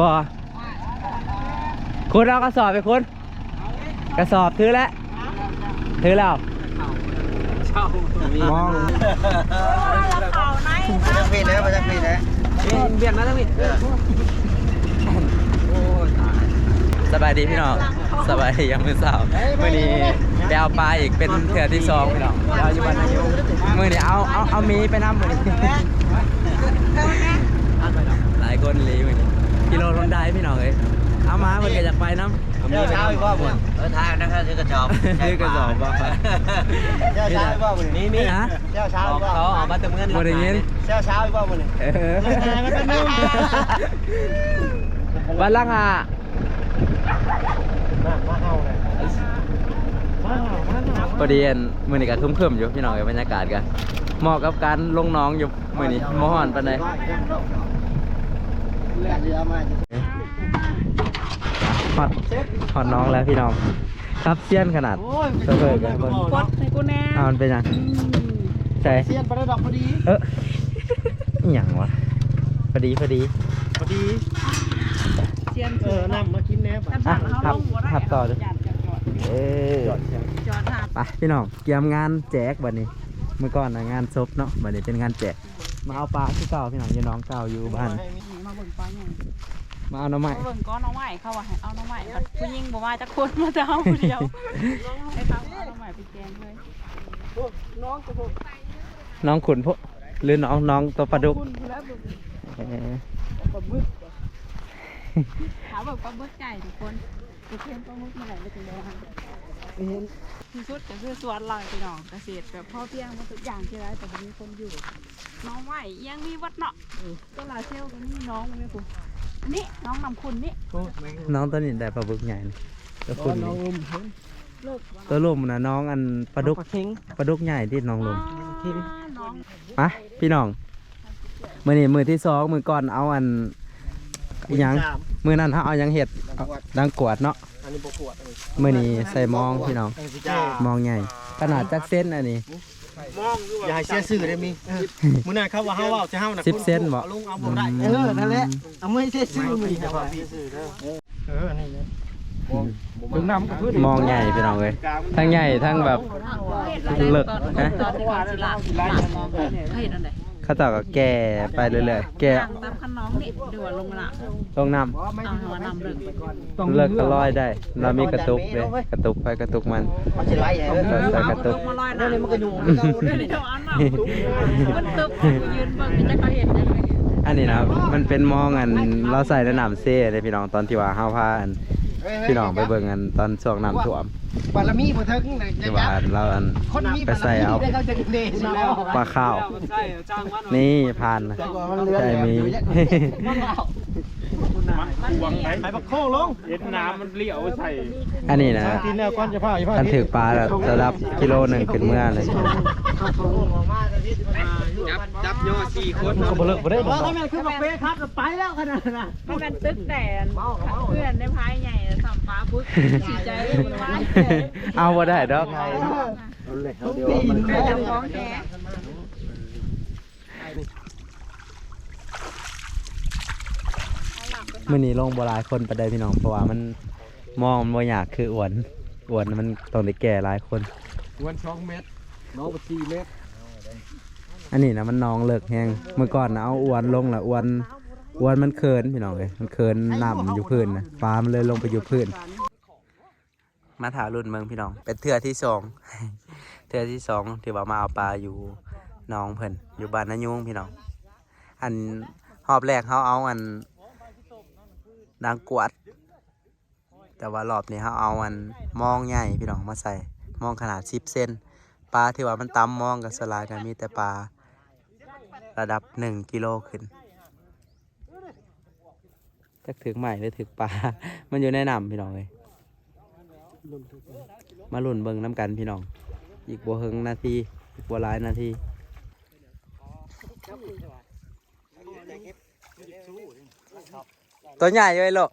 บอคุณเอากระสอบไปคุณกระสอบถือแล้วถือแล้วมองจักปีแล้วจักปีแล้วเบียดมาทั้งนี้สบายดีพี่น้องสบายดียังมือสาวมื่อนี้ไปเอาปลาอีกเป็นเถื่อที่สองพี่น้องเราอยู่บ้านนายุมื่อนี้เอาเอาเอามีไปน้ำมื่อนี้หลายคนรีมื่อนี้ กิโลลนได้พี่น้องเอ้ยเอามาเมื่อกี้อยากไปน้ำเอามีเจ้าไปเช้าอีกว่าน้ำบุญเออทางนะครับซื้อกระจอบซื้อกระสอบบ่เจ้าเช้าอีกว่าบุญมีมีฮะเจ้าเช้าอีกว่าเขาเอามาแต่เงินบ่ได้ยินเจ้าเช้าอีกว่าบุญเออวันลังอะมาเอาเลยพอดีอันมื้อนี้ก็ครึมๆอยู่พี่น้องเอ้ยบรรยากาศกันเหมาะกับการลงน้องอยู่มื้อนี้บ่ฮ้อนปานใด เลือดเรือมาฮอดฮอดน้องแล้วพี่น้อง ครับเซียนขนาดเพิ่นกันเบิ่งกดให้กูแน่อ้าวมันเป็นหยังใช่เสียนประดับพอดี เอออิหยังวะพอดีพอดีพอดีเซียนเออน้ำมากินแน่ป่ะถ้าสั่งเขาลงบ่ได้หับต่อดิจอดจอดจอดเออจอดหับไปพี่น้องเตรียมงานแจกบัดนี้ เมื่อก่อนนะงานศพเนาะบัดนี้เป็นงานแจกมาเอาปลาที่เก่าพี่น้องอยู่น้องเก่าอยู่บ้านมา เบิ่งปลาอย่างมาเอาหน้ำใหม่มาเบิ่งก้อนน้องใหม่เขาว่าให้เอาน้องใหม่บัดผู้หญิงบ่มาจักคนมาจะเอาผู้เดียวให้เขาเอาน้องใหม่ไปแกงเลยน้องขุนพวกหรือน้องน้องตัวปลาดุกเออถามแบบปลาบึกใหญ่ทุกคนทุกคนปลาบึกมาไหนไปถึงแล้ว ที่สุดก็คือสวนเราพี่น้องเกษตรแบบพ่อเพียงมาทุกอย่างที่ไรแต่บ่มีคนอยู่ น้องใหม่ยังมีวัดเนาะก็ลาเซลก็มีน้องมั้ยคุณอันนี้น้องนำคุณนี่น้องตัวนี้ได้ปลาบึกใหญ่นะตัวขุนนี่เลิกตัวลุ่มนะน้องอันปลาดุกปลาดุกใหญ่ที่น้องลุ่มน้องมาพี่น้องมือนี้มือที่สองมือก่อนเอาอันอิหยังมือนั้นเขาเอาหยังเห็ดเอาดังกวดเนาะ อันนี้บกวดมือนี้ใส่มองพี่น้องจ้ามองใหญ่ ขนาดจักเส้นอันนี้อย่าให้เสียสื่อได้มีมื้อนั้นเขาว่าเฮาว่าจะเฮาน่ะสิบเซนบ่เอาลงเอาบ่ได้เออนั่นแหละเอาไม่เสียสื่อมีแต่ว่าเสียสื่อเด้อเออนี่ถึงน้ำกับพื้นมองใหญ่พี่น้องเลยทั้งใหญ่ทั้งแบบเลิกนะ ตอนที่ว่าสิลาสิลามองเขาเห็นอันใด เขาต่อก็แก่ไปเรื่อยๆแก่ย่างตามคันน้องนี่ดูว่าลงละลงน้เอาหัวนำเลิกไปก่อนำเลิกก็ลอยได้ เรามีกระตุกเลยกระตุกไปกระตุกมันมันสิไหลเออใส่ใส่กระตุกมาลอยเดี๋ยวนี้มันก็อยู่เดี๋ยวเอาหน้ามันตึบยืนเบิ่งจะเขาเห็นได้ไหมอันนี้นะมันเป็นมองอันเราใส่ในน้ำเซ่เลยพี่น้องตอนที่ว่าเฮาพาอันพี่น้องไปเบิ่งอันตอนช่วงน้ำท่วม บารมีบ่ถึงที่ว่าอันเราอัน คนมีไปใส่เอา ได้เขาจะเดชแล้วปลาข้าวนี่ผ่านนะใช่มี ไปบักโค้งลงเย็นน้ำมันเลี้ยวใส่อันนี้นะทีแล้วก่อนจะพาอีกพาคันถือปลาแล้วจะรับกิโลหนึ่งขึ้นเมื่อเลยจับจับย่อสี่คนก็บ่เลิกบ่ได้บ่ถ้าแม่คือบักเป้ครับไปแล้วขนาดนั้นมันเป็นตึกแดนเพื่อนได้พายใหญ่สัมปาบึกสีใจเลยว่าเอาบ่ได้ดอกเดี๋ยวมันแม่จำของแท้ มื่อนี้ลงโบราณคนไปได้พี่น้องเพราะว่ามันมองมันบ่อยากคืออ้วนอ้วนมันต้องได้แก่หลายคน วัน2เมตรน้องก็4เมตรอันนี้นะมันนองเลิกแห้งเมื่อก่อนนะเอาอ้วนลงละอ้วนอ้วนมันเคินพี่น้องเลยมันเคินน้ำอยู่พื้นนะปลามันเลยลงไปอยู่พื้น มาถารุ่นเมืองพี่น้อง เป็นเทือที่สอง เทือที่สองที่ว่ามาเอาปลาอยู่หน้องเพิ่นอยู่บ้านนายุงพี่น้อง อันหอบแรกเขาเอาอัน นางกวด แต่ว่ารอบนี้เขาเอาอันมองใหญ่พี่น้องมาใส่มองขนาดสิบเซนปลาที่ว่ามันต่ำมองกับสลายกันมีแต่ปลาระดับหนึ่งกิโลขึ้นจะถึงใหม่หรือถึงปลา มันอยู่ในน้ำพี่น้องเลยมาลุ่นเบิ่งน้ำกันพี่น้อง อีกบัวเฮงนาทีอีกบัวลายนาที ตัวใหญ่เลยหรอก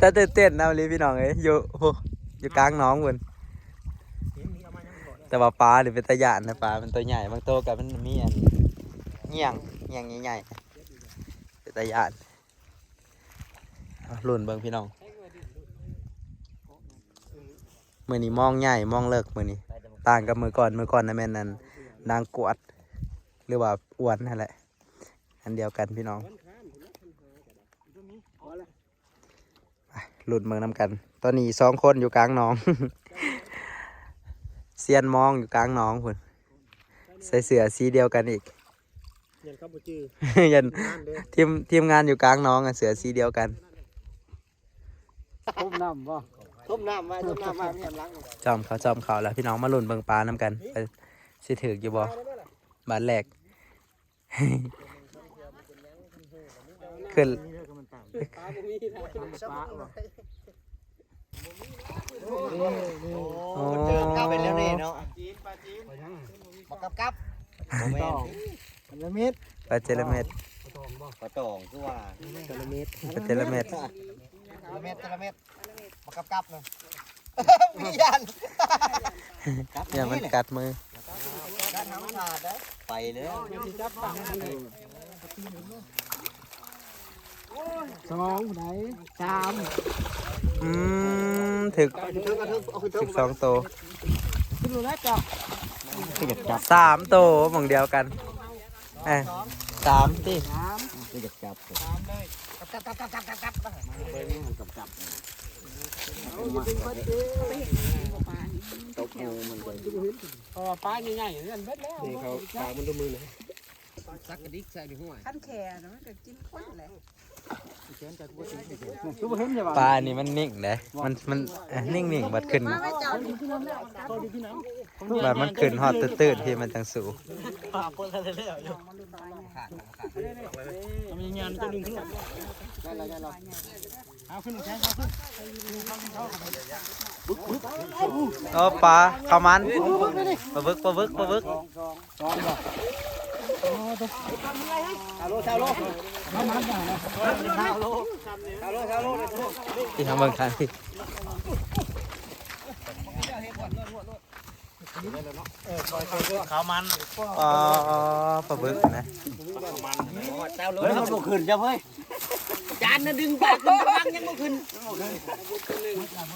ถ้าตื่นเต้นนะวันนี้พี่น้องเอ้ยอยู่โอ้โหอยู่กลางหน้องบนแต่ว่าปลาหรือเป็นตะยานนะปลามันตัวใหญ่บางตัวกับมันมีอันเงี้ยงเงี้ยงใหญ่ๆเป็นตยานเอาลุ่นเบิ่งพี่น้องมือนี้มองใหญ่มองเลิกมือนี้ต่างกับมือก่อนมือก่อนนะแม่นนั่นนางกวด หรือว่าอ้วนนั่นแหละ อันเดียวกันพี่น้อง ไปลุ่นเมืองนำกัน ตอนนี้สองคนอยู่กลางหน้อง เซียนมองอยู่กลางหน้องพุ่นใส่เสื้อสีเดียวกันอีกเรียนครับบ่จื้อยันงานเด้อทีมทีมงานอยู่กลางหน้องอะเสือสีเดียวกันต้มน้ำบ่ต้มน้ำไว้ต้มน้ำไว้มีหลังจอมเขาจอมเขาแล้วพี่น้องมาลุ่นเบิ่งปลาน้ำกันไปสิถือกอยู่บ่บาทแรกขึ้น โอ้ก้าวไปแล้วนี่เนาะบักกับกับบ่แม่นอันละเม็ดปลาเจลเม็ดปลาตองคือว่าอันละเม็ดปลาเจลเม็ดอันละเม็ดอันละเม็ดบักกับกับนะมียันเนี่ยมันกัดมือการทำขาดนะไปแล้ว สองไหนสามอืมถึกเอาขึ้นเทิงเอาขึ้นเอาขึ้นเทิถึงกสองตัวขึ้นดูแล้วจ้ะขยับจับสามตัวหมองเดียวกันเอ้ยสามติสามขยับจับสามเลยกับกับกับกับกับกับกับเบอร์นี้กับกับเอาอยู่เป็นคนเดียวไปเห็นบ่ปลานี่ตบมือมันเลยเพราะว่าปลาใหญ่ๆนั่นเบ็ดแล้วนี่เขาปากมันดูมือเลย สักกระดิกใส่ในหัวขั้นแค่นะมันก็กินคนแหละทุกเห็นใช่ป่ะปลานี่มันนิ่งเด้มันมันเอ้ยนิ่งนิ่งๆบัดขึ้นมาไม่เจ้าดิบัดมันขึ้นฮอดตื้นๆที่มันจังสูปากคนละเรื่องอยู่ทำยังไงจะดึงขึ้นหรอได้แล้วได้แล้วเอาขึ้นแข้งเอาขึ้นโอ้ปลาข้าวมันปลาบึกปลาบึกปลาบึกชาโลชา โลชาโลชาโลชาโลที่ทางเบิ่งทางที่ข้าวมันอ๋อปลาบึกนะชาโลแล้วมันขึ้นจ้ะเฮ้ยจานน่ะดึงปากขึ้นฟังยังไม่ขึ้น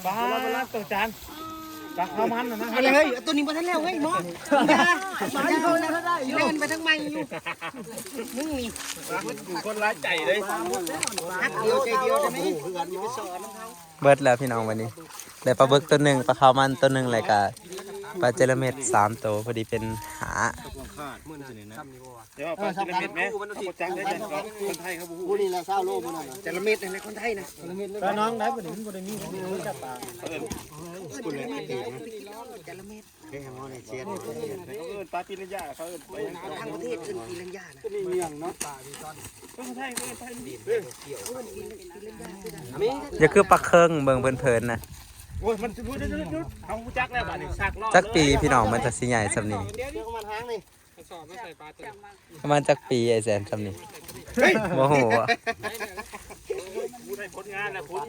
ปลาตัวจาน ปลาข้าวมันนะนะอะไรเฮ้ยตัวนี้มาทันแล้วเฮ้ยหมอมาที่เขาแล้วได้เล่นไปทั้งไม่อยู่มึงนี่คนร้ายใจเลยฮักเดียวใจเดียวใช่ไหมเบิดแล้วพี่น้องวันนี้ได้ปลาบึกตัวหนึ่งปลาข้าวมันตัวหนึ่งอะไรกับปลาเจลเม็ดสามตัวพอดีเป็นหา เดี๋ยวปลาจะเม็ดไหมจังได้จังคนไทยเขาบูกูนี่แหละเศร้าโลกมันน่ะจระเม็ดในคนไทยนะจระเม็ดปลาน้องได้ปะเดี๋ยวมันบ่ได้มีจับปลาคุณเลยจระเม็ดเฮ้ยมอนี่เชียร์เขาเอิ้นปลาปีนยาเขาเอิ้นไปทั้งประเทศขึ้นปีลัญญานะนี่เมียงเนาะคนไทยคนไทยอย่าคือปลาเคิงเบิ่งเพลินๆนะโอ้ยมันพูดได้ยุดเขาจักแล้วบ้านนี้สักรอบจักปีพี่น้องมันจะสิใหญ่สำนี้เดี๋ยวมันหางนี่ ประมาณจักปีไอ้แสนสำนี้โมโหอะพูดให้ผลงานนะคุณ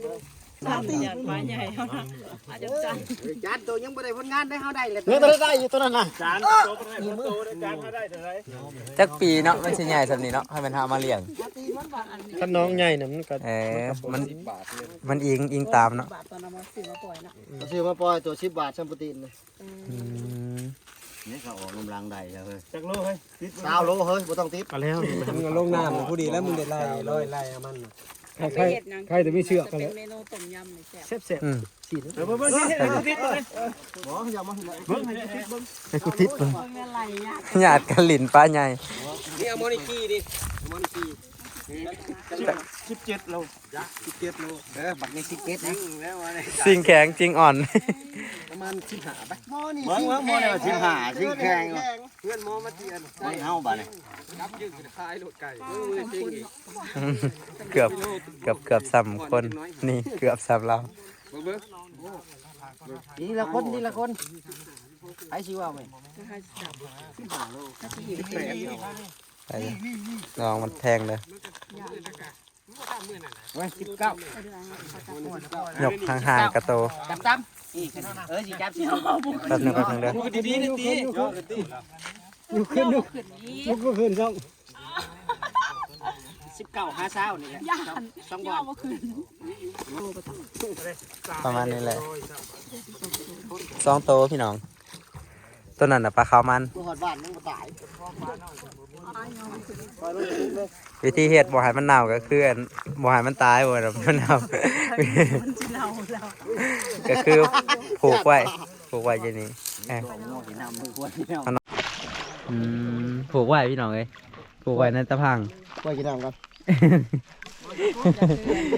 ปลาตีปลาใหญ่เท่านั้นอาจจะจันจานตัวยังไม่ได้ผลงานได้เฮาได้เลยเนี่ยตัวได้อยู่ตัวนั้นน่ะจานโตไปได้โตได้จานมาได้เท่าไหร่จักปีเนาะมันสิใหญ่สำนี้เนาะให้มันหามาเลี้ยงถ้าน้องใหญ่น่ะมันก็เออมันมันอิงอิงตามเนาะบาทตอนนั้นมาซื้อมาปล่อยนะซื้อมาปล่อยตัว10บาทซัมปตินเลยอืม นี่เขาออกกำลังได้แล้วเฮ้ยจักโลเฮ้ยสาวโลเฮ้ยบ่ต้องติดก็แล้วมึงลงน้ำผู้ดีแล้วมึงได้ไล่ร้อยไล่มันใครใครจะไม่เชื่อกันเป็นเมนูต้มยำเลยแซ่บเซ็บอืมเดี๋ยวเบิ่งสิให้ติดเลยหมออย่ามาเบิ่งให้ติดเบิ่งให้กูทิศเพิ่งอะไรยากหยาดกันหลินปลาใหญ่นี่เอามอนิกี้ดิมอนิกี้ 17โล17โลเออบักนี่17นะแล้วว่าเนี่ยสิ่งแข็งจริงอ่อน ประมาณ15บาทมอนี่มอมอเนี่ย15สิแข็งเพื่อนมอมาเตียนนี่เฮาบ่เนี่ยเกือบเกือบเกือบซ้ำคนนี่เกือบซ้ำเรานี่ละคนนี่ละคนไอ้สิว่าไหมนะคะจับ ไปเลยลองมันแทงเลยไว้สิบเก้ายกห่างๆกระโตจับตั้มเออสิจับสิแป๊บหนึงแป๊บหนึงเด้อดีๆนี่ตีขึ้นลุกขึ้นนี้ลุกก็ขึ้นช่องเซสิบเก้าห้าเช้านี่แหละย่านสองย่วัอนบ่คืนโอ้บ่ต้องประมาณนี้แหละสองโตพี่น้อง ตัวนั้นน่ะปลาขาวมันกูหอดบ้านมึงมาตายวิธีเฮ็ดบ่ให้มันเน่าก็คืออันบ่ให้มันตายบ่ให้มันเน่ามันสิเล่าแล้วก็คือผูกไว้ผูกไว้อย่างนี้เอ้ยอืมผูกไว้พี่น้องเอ้ยผูกไว้ในตะพังไปกินน้ำกัน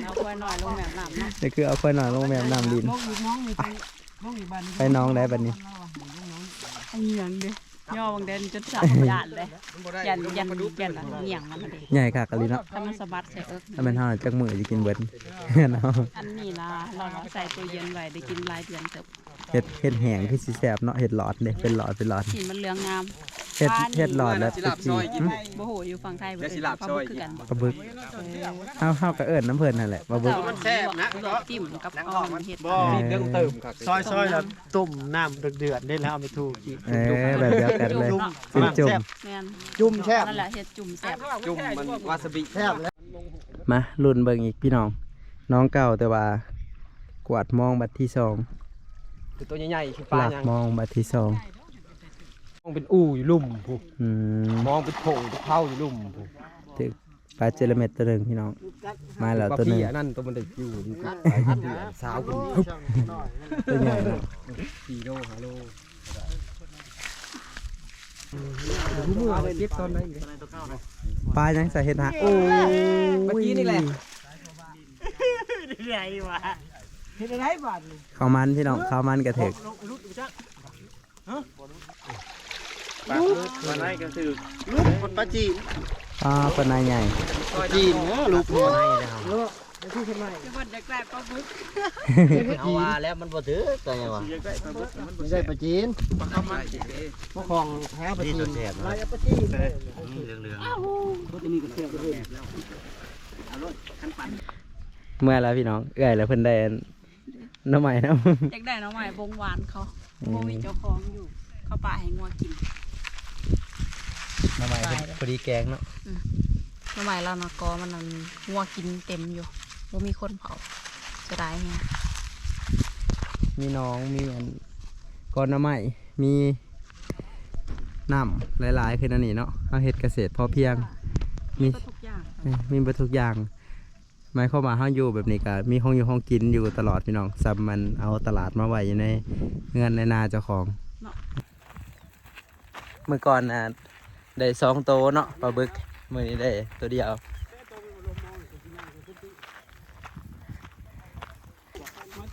เอาไว้หน่อยลงแบบน้ำเนาะนี่คือเอาค่อยหน่อยลงแม่น้ำดินมองอยู่มองอยู่ไปมองอยู่บ้านไปน้องได้บัดนี้อัน เหยียงเด้ย่อบางเดนจนสาวย่านเลยยันยันยันอันเหยียงมันเด้ใหญ่คักอะลีเนาะถ้ามันสะบัดใส่เอิกถ้าเป็นเฮาจักมื้อสิกินเบิดเนาะอันนี้ล่ะเราเอาใส่ตู้เย็นไว้ได้กินหลายเดือนเติบ เฮ็ดเฮ็ดแห้งคือสิแซ่บเนาะเฮ็ดหลอดเด้เป็นหลอดเป็นหลอด สีมันเหลืองงามเฮ็ดเฮ็ดหลอดแล้วเป็นจีหึบ่โหอยู่ฝั่งไทยบ่ได้เขาบ่คือกันปลาบึกเฮาเฮาก็เอิ้นน้ำเพิ่นนั่นแหละปลาบึก มันแซ่บนะ จิ้มกับอ้อมเฮ็ดเออเรื่องเติมครับซอยซอยแล้วต้มน้ำเดือดๆได้แล้วเอาไปถูกอีกเออแบบเดียวกันเลยจุ่มจุ่มแม่นจุ่มแซ่บนั่นแหละเฮ็ดจุ่มแซ่บจุ่มมันวาซาบิแซ่บแล้วมารุ่นเบิ่งอีกพี่น้อง น้องเก่าแต่ว่ากวาดมองบัดที่สอง คือตัวใหญ่ๆคือปหลาลักยังมองบัดที่สองมองเป็นอู่อยู่ลุ่มผู้อืมมองเป็นโถงเป็นเผาอยู่ลุ่มผู้ถึกปลาเจลเม็ดตัวหนึ่งพี่น้อง มาแล้วปลาตัวหนึ่งเพียนั่นตัวมันเด็กอยู่นี่ก็ไปที่เดือนสาวคุณตัวใหญ่เนาะสี่โลห้าโลรู้มือเอาไปเก็บตอนไหนปลายังใส่เห็ดหะโอ้เมื่อกี้นี่แหละ ใหญ่ว่ะ เฮ็ดอะไรบ้านนี่ข้าวมันพี่น้องข้าวมันกระเถกลุกอยู่จ้ะปลาปลาไหนก็คือลุกคนปลาจีนปลาปลาในใหญ่จีนเนาะลูกเนี่ยลูกคือเพิ่นอยากได้ปลาบึกเอาว่าแล้วมันบ่ถือตัวยังวะไม่ได้ปลาจีนปลาข้าวมันพวกของแท้ปลาจีนลายปลาจีนเลยเมื่อแล้วพี่น้องเอื้อยแล้วเพิ่นได้อั นน้ำใหม่นะอยากได้น้องใหม่บงหวานเขาบ่มีเจ้าของอยู่ เขาป่าให้งัวกิน น้ำใหม่พอดีแกงเนาะน้องใหม่แล้วนะกอมันนั่นงัวกินเต็มอยู่บ่มีคนเผาจะได้ไงมีน้องมีอันก้อนน้ำใหม่มีน้ำหลายๆคือนั่นนี่เนาะเอาเฮ็ดเกษตรพอเพียง มีทุกอย่างเอ้ยมีเบดทุกอย่าง หมายความว่าเฮาอยู่แบบนี้ก็มีห้องอยู่ห้องกินอยู่ตลอดพี่น้องซ้ำมันเอาตลาดมาไว้อยู่ในเงินในนาเจ้าของเมื่อก่อนน่ะได้สองโตวเนาะปลาบึกมื้อนี้ได้ตัวเดียว มาจ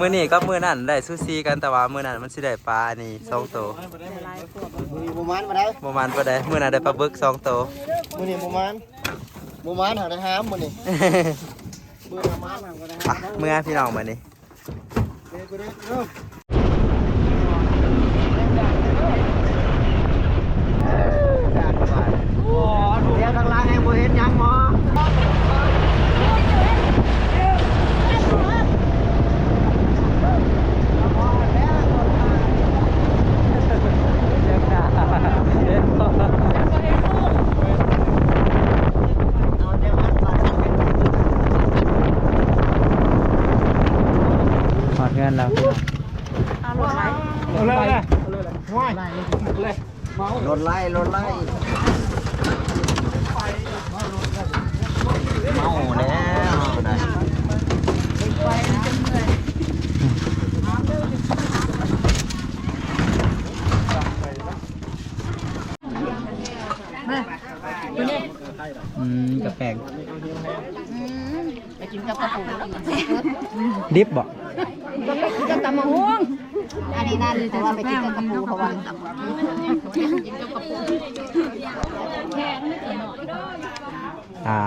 มื้อนี้ก็มื้อนั้นได้ซูซีกันแต่ว่ามื้อนั้นมันสิได้ปลาอันนี้สองโตวหลายพวกมือประมาณมาได้ประมาณบ่ได้มื้อนั้นได้ปลาบึกสองโตวมือนี่ประมาณประมาณหาได้ห้ามมือนี่มือประมาณหาได้ไปเมื่อพี่น้องมื้อนี้เด็กกูได้เริ่มเดี๋ยวทางล่างเองบ่เห็นยังหมอ ถอดเงินแล้ว เอารถไหล เอาเลยเอาเลยห้อยเลยเมารถไล่รถไล่เมาแล้วได้ ไปจนเมื่อย อืมกระแปงไปกินกับกระปูดิบบ่กับตำมะม่วงอันนี้น่าจะว่าไปกินกับกระปูเพราะว่ากินกับกระปูอ่า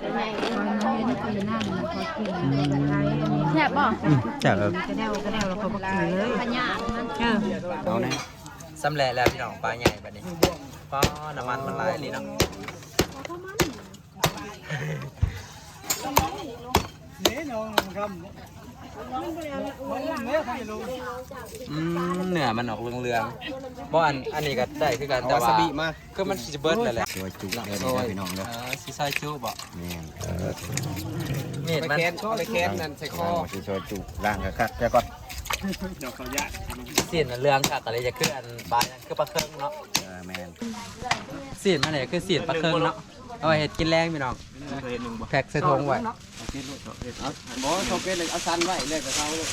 คือนั่งมันพอกินไทยแซ่บบ่จับแบบกระเดวกระเดวแล้วเขาบอกกินเลยขยะมันเออเอาแน่สำเร็จแล้วพี่น้องปลาใหญ่แบบนี้ ป้อน้ำมันมันไหลายเลยเนาะนี่น้องครับเนื้อไทยลงอืมเนื้อมันออกเรืองๆบ่อันอันนี้ก็ได้คือกันแต่ว่าคือมันสิเบิดเลยแหละตัวจุกเนาะเลยโอ้ยพี่น้องเด้อเออสิซอยจุบ่แม่นมีดมันไปแค้นนั่นใส่คอสิซอยจุล่างกะคักแล้วก็สีนมันเรืองคักอะไรจะคืออันปลาอย่างคือปลาเครื่องเนาะเออแม่นสีนมันเนี่ยคือสีนปลาเครื่องเนาะเอาไว้เฮ็ดกินแรงพี่น้องแพ็คใส่ถุงไว้บอสโซเกตเลยเอาซันไว้เลยกับเขาเลย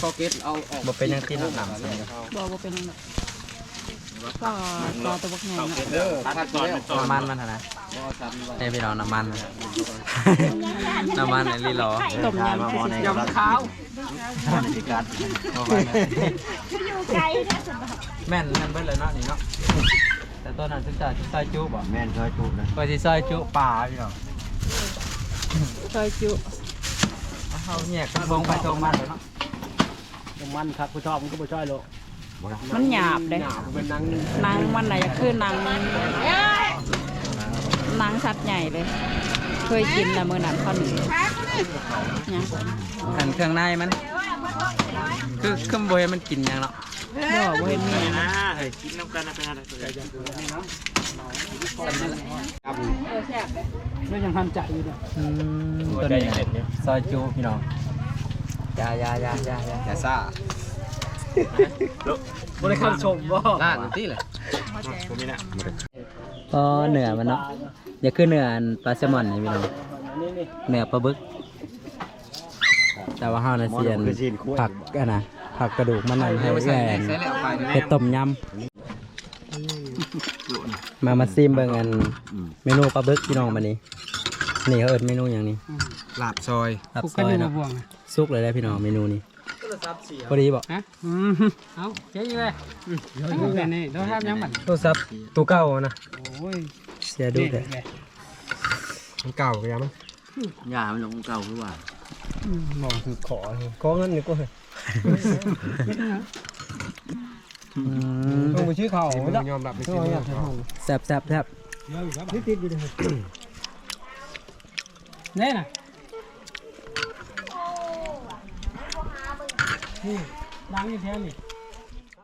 โซเกตเอาออกบ่เป็นหยังที่น้ำหนักใส่บ่บ่เป็นหยังดอ กก็ก็ตัวบักนาะเด้อพักก่อน้ำมันมันนะบอซันไว้นี่พี่น้องน้ำมันน้ำมันในลีลอต้มยำคือสิยำขาวแม่นแม่นเบิดเลยเนาะนี่เนาะแต่ตัวนั้นถึงจะซอยจุบ่แม่นซอยจุนะก็สิซอยจุปลาพี่น้องซอยจุเขาแยกกันวงไปตรงมันเลยเนาะมันครับผู้ชอบมันก็ผู้ชอบโล มันหยาบเด้หนาเป็นนังหนังมันน่ะอยากคือหนังหนังสัตว์ใหญ่เลย เคยกินแล้วมื้อนั้นเขาหนึ่งหยังอันเครื่องในมัน คือเครื่องบวยมันกินหยังเนาะบ่บ่เห็นมีนะเฮ้ยกินน้ำกันนะเป็นอะไรตัวใหญ่ไม่ยังทันใจอยู่เนี่ยอืมตัวนี้ซอยจุพี่น้องอยาอยาอยาอยาอยาอย่าซ่า บริการชมบ่ล่านที่เลยผมมีนะก็เนื้อมันเนาะอย่าคือเนื้ออันปลาแซลมอนนี่พี่น้องนี่นี่เนื้อปลาบึก แต่ว่าเฮาน่ะเสียนผักอะนะผักกระดูกมันนั่นให้แหวนใส่แล้วไปเฮ็ดต้มยำมามาซิมเบิ่งอันเมนูปลาบึกพี่น้องมานี้นี่เขาเอิ้นเมนูอย่างนี้ลาบซอยรับซอยเนาะซุกเลยได้พี่น้องเมนูนี้ พอดีบอกฮะอืมเอาเจ๊อยู่เลยเดี๋ยวนี่เดี๋ยวทำยังมันโทรศัพท์ตัวเก่านะโอ้ยเสียดูเลยมันเก่ากันยังมั้งยามันลงเก่าหรือว่ามองคือขอขอเงินนี่ก็เหรอต้องไปชื่อเขามึไม่งได้ยอมรับไม่ต้กิองนอยากให้เขาแซ่บแซ่บแซ่บนี่ติดอยู่เลยแน่น่ะ นี่ล้างอยู่แท้นี่